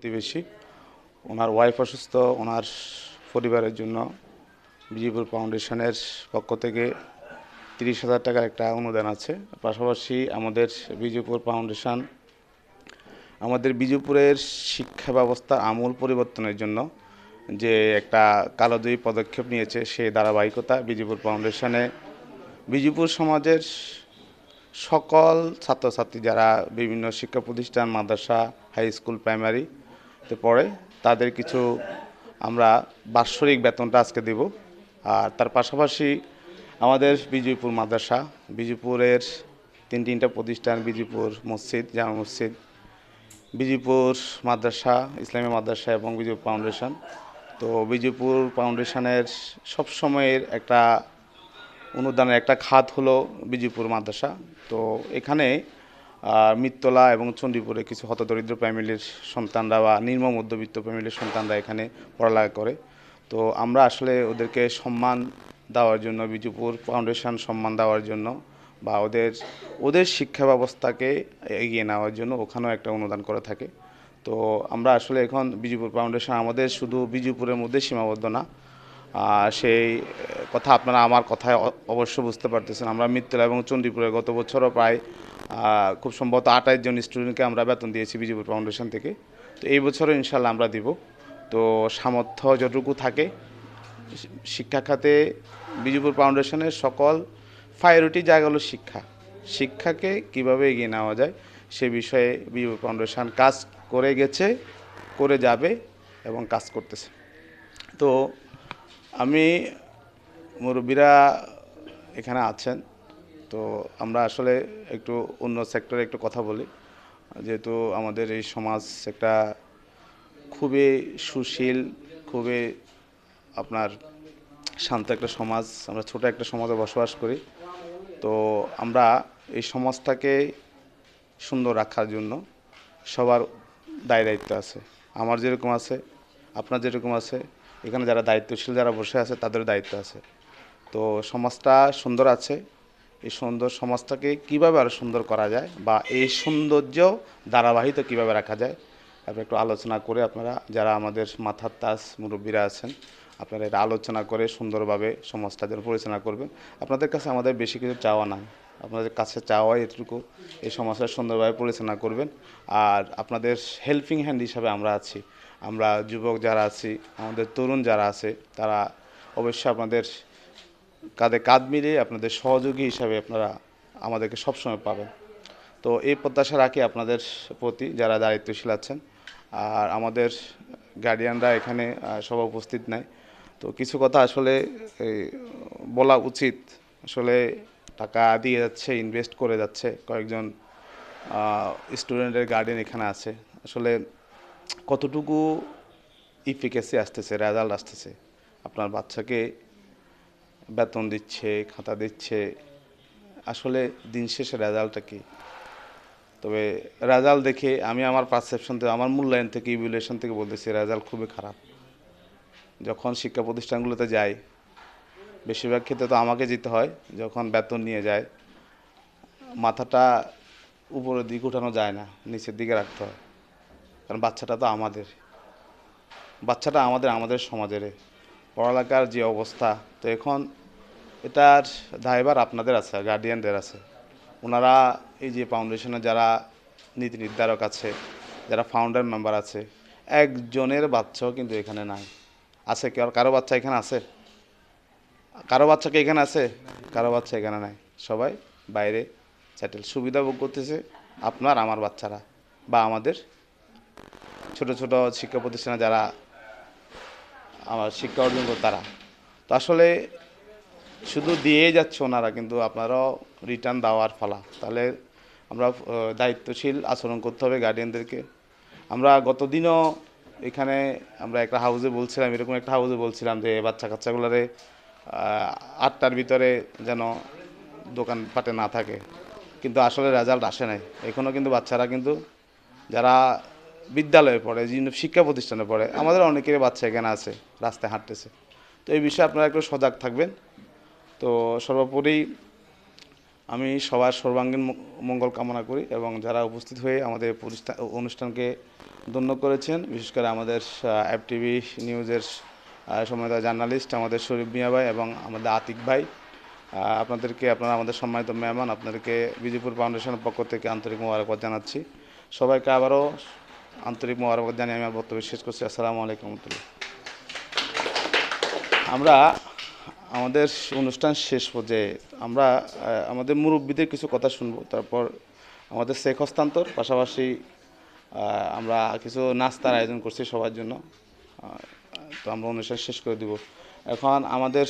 প্রতিবেশী। ওনার ওয়াইফ অসুস্থ, ওনার পরিবারের জন্য বিজিপুর ফাউন্ডেশনের পক্ষ থেকে তিরিশ হাজার টাকার একটা অনুদান আছে। পাশাপাশি আমাদের বিজয়পুর ফাউন্ডেশন, আমাদের বিজয়পুরের শিক্ষা ব্যবস্থা আমূল পরিবর্তনের জন্য যে একটা কালোদয়ী পদক্ষেপ নিয়েছে, সেই ধারাবাহিকতা বিজয়পুর ফাউন্ডেশনে বিজয়পুর সমাজের সকল ছাত্রছাত্রী যারা বিভিন্ন শিক্ষা প্রতিষ্ঠান, মাদ্রাসা হাই স্কুল প্রাইমারিতে পড়ে, তাদের কিছু আমরা বাৎসরিক বেতনটা আজকে দেব। আর তার পাশাপাশি আমাদের বিজয়পুর মাদ্রাসা, বিজয়পুরের তিন তিনটা প্রতিষ্ঠান, বিজয়পুর মসজিদ, জামা মসজিদ, বিজয়পুর মাদ্রাসা, ইসলামী মাদ্রাসা এবং বিজয়পুর ফাউন্ডেশন। তো বিজয়পুর ফাউন্ডেশনের সবসময়ের একটা অনুদানের একটা খাত হলো বিজয়পুর মাদ্রাসা। তো এখানে মিত্তলা এবং চণ্ডীপুরে কিছু হতদরিদ্র ফ্যামিলির সন্তানরা বা নিম্ন মধ্যবিত্ত ফ্যামিলির সন্তানরা এখানে পড়ালেখা করে। তো আমরা আসলে ওদেরকে সম্মান দেওয়ার জন্য, বিজুপুর ফাউন্ডেশন সম্মান দেওয়ার জন্য বা ওদের ওদের শিক্ষা ব্যবস্থাকে এগিয়ে নেওয়ার জন্য ওখানেও একটা অনুদান করে থাকে। তো আমরা আসলে এখন বিজুপুর ফাউন্ডেশন আমাদের শুধু বিজুপুরের মধ্যে সীমাবদ্ধ না সেই কথা আপনারা আমার কথায় অবশ্য বুঝতে পারতেছেন। আমরা মিত্তলা এবং চণ্ডীপুরে গত বছরও প্রায় খুব সম্ভবত আঠাশ জন স্টুডেন্টকে আমরা বেতন দিয়েছি বিজয়পুর ফাউন্ডেশন থেকে। তো এই বছরও ইনশাল্লাহ আমরা দিব। তো সামর্থ্য যতটুকু থাকে শিক্ষা খাতে বিজয়পুর ফাউন্ডেশনের সকল প্রায়োরিটি জায়গা হলো শিক্ষা। শিক্ষাকে কীভাবে এগিয়ে নেওয়া যায়, সে বিষয়ে বিজয়পুর ফাউন্ডেশন কাজ করে গেছে, করে যাবে এবং কাজ করতেছে। তো আমি মুরব্বীরা এখানে আছেন। তো আমরা আসলে একটু অন্য সেক্টরে একটু কথা বলি। যেহেতু আমাদের এই সমাজ একটা খুবই সুশীল, খুবই আপনার শান্ত একটা সমাজ। আমরা ছোট একটা সমাজে বসবাস করি। তো আমরা এই সমাজটাকে সুন্দর রাখার জন্য সবার দায় দায়িত্ব আছে। আমার যেরকম আছে, আপনার যেরকম আছে, এখানে যারা দায়িত্বশীল যারা বসে আছে তাদের দায়িত্ব আছে। তো সমাজটা সুন্দর আছে। এই সুন্দর সমাজটাকে কীভাবে আরও সুন্দর করা যায় বা এই সৌন্দর্য ধারাবাহিত কীভাবে রাখা যায়, আপনি একটু আলোচনা করে আপনারা যারা আমাদের মাথার তাস মুরব্বীরা আছেন, আপনারা এটা আলোচনা করে সুন্দরভাবে সমাজটা যেন পরিচালনা করবেন। আপনাদের কাছে আমাদের বেশি কিছু চাওয়া নাই। আপনাদের কাছে চাওয়া এটুকু, এই সমাজটা সুন্দরভাবে পরিচালনা করবেন। আর আপনাদের হেল্পিং হ্যান্ড হিসাবে আমরা আছি। আমরা যুবক যারা আছি, আমাদের তরুণ যারা আছে, তারা অবশ্যই আপনাদের কাঁধে কাঁধ মিলিয়ে আপনাদের সহযোগী হিসাবে আপনারা আমাদেরকে সবসময় পাবেন। তো এই প্রত্যাশা রাখি আপনাদের প্রতি যারা দায়িত্বশীল আছেন। আর আমাদের গার্ডিয়ানরা এখানে সবাই উপস্থিত নাই। তো কিছু কথা আসলে বলা উচিত। আসলে টাকা দিয়ে যাচ্ছে ইনভেস্ট করে যাচ্ছে। কয়েকজন স্টুডেন্টের গার্ডিয়ান এখানে আছে। আসলে কতটুকু ইফিকেসি আসতেছে রেজাল্ট আসতেছে, আপনার বাচ্চাকে বেতন দিচ্ছে, খাতা দিচ্ছে। আসলে দিন শেষে রেজাল্টটা কি? তবে রেজাল্ট দেখে আমি আমার পারসেপশন থেকে, আমার মূল্যায়ন থেকে ইভ্যালুয়েশন থেকে বলতেছি, রেজাল্ট খুবই খারাপ। যখন শিক্ষা প্রতিষ্ঠানগুলোতে যাই, বেশিরভাগ ক্ষেত্রে তো আমাকে যেতে হয়, যখন বেতন নিয়ে যায়, মাথাটা উপরের দিকে উঠানো যায় না, নিচের দিকে রাখতে হয়। কারণ বাচ্চাটা তো আমাদের। বাচ্চাটা আমাদের আমাদের সমাজের পড়ালেখার যে অবস্থা, তো এখন এটার দায়ভার আপনাদের আছে গার্ডিয়ানদের আছে। ওনারা এই যে ফাউন্ডেশনে যারা নীতি নির্ধারক আছে, যারা ফাউন্ডার মেম্বার আছে, একজনের বাচ্চাও কিন্তু এখানে নাই। আছে কি? আর কারও বাচ্চা এখানে আছে? কারও বাচ্চা কি এখানে আছে? কারও বাচ্চা এখানে নাই। সবাই বাইরে সেটেল সুবিধা ভোগ করতেছে আপনার, আমার বাচ্চারা বা আমাদের। ছোট ছোট শিক্ষা প্রতিষ্ঠানে যারা আমার শিক্ষা অর্জন করে তারা। তো আসলে শুধু দিয়ে যাচ্ছে ওনারা, কিন্তু আপনারাও রিটার্ন দেওয়ার ফলা তাহলে আমরা দায়িত্বশীল আচরণ করতে হবে গার্ডিয়ানদেরকে আমরা গতদিনও এখানে আমরা একটা হাউসে বলছিলাম, এরকম একটা হাউসে বলছিলাম যে বাচ্চা কাচ্চাগুলোরে আটটার ভিতরে যেন দোকান পাটে না থাকে। কিন্তু আসলে রেজাল্ট আসে নাই। এখনও কিন্তু বাচ্চারা কিন্তু, যারা বিদ্যালয়ে পড়ে শিক্ষা প্রতিষ্ঠানে পড়ে, আমাদের অনেকেরই বাচ্চা এখানে আছে, রাস্তায় হাঁটতেছে। তো এই বিষয়ে আপনারা একটু সজাগ থাকবেন। তো সর্বোপরি আমি সবার সর্বাঙ্গীন মঙ্গল কামনা করি এবং যারা উপস্থিত হয়ে আমাদের অনুষ্ঠানকে ধন্য করেছেন, বিশেষ করে আমাদের এফ টিভি নিউজের সম্মানিত জার্নালিস্ট আমাদের শরীফ মিয়া ভাই এবং আমাদের আতিক ভাই। আপনাদেরকে, আপনারা আমাদের সম্মানিত মেহমান, আপনাদেরকে বিজয়পুর ফাউন্ডেশনের পক্ষ থেকে আন্তরিক মোবারকবাদ জানাচ্ছি। সবাইকে আবারও আন্তরিক মোবারকবাদ জানিয়ে আমি বক্তব্য শেষ করছি। আসসালামু আলাইকুম আমরা আমাদের অনুষ্ঠান শেষ পর্যায়ে আমরা আমাদের মুরব্বীদের কিছু কথা শুনব। তারপর আমাদের শেখ হস্তান্তর, পাশাপাশি আমরা কিছু নাস্তার আয়োজন করছি সবার জন্য। তো আমরা অনুষ্ঠান শেষ করে দিব। এখন আমাদের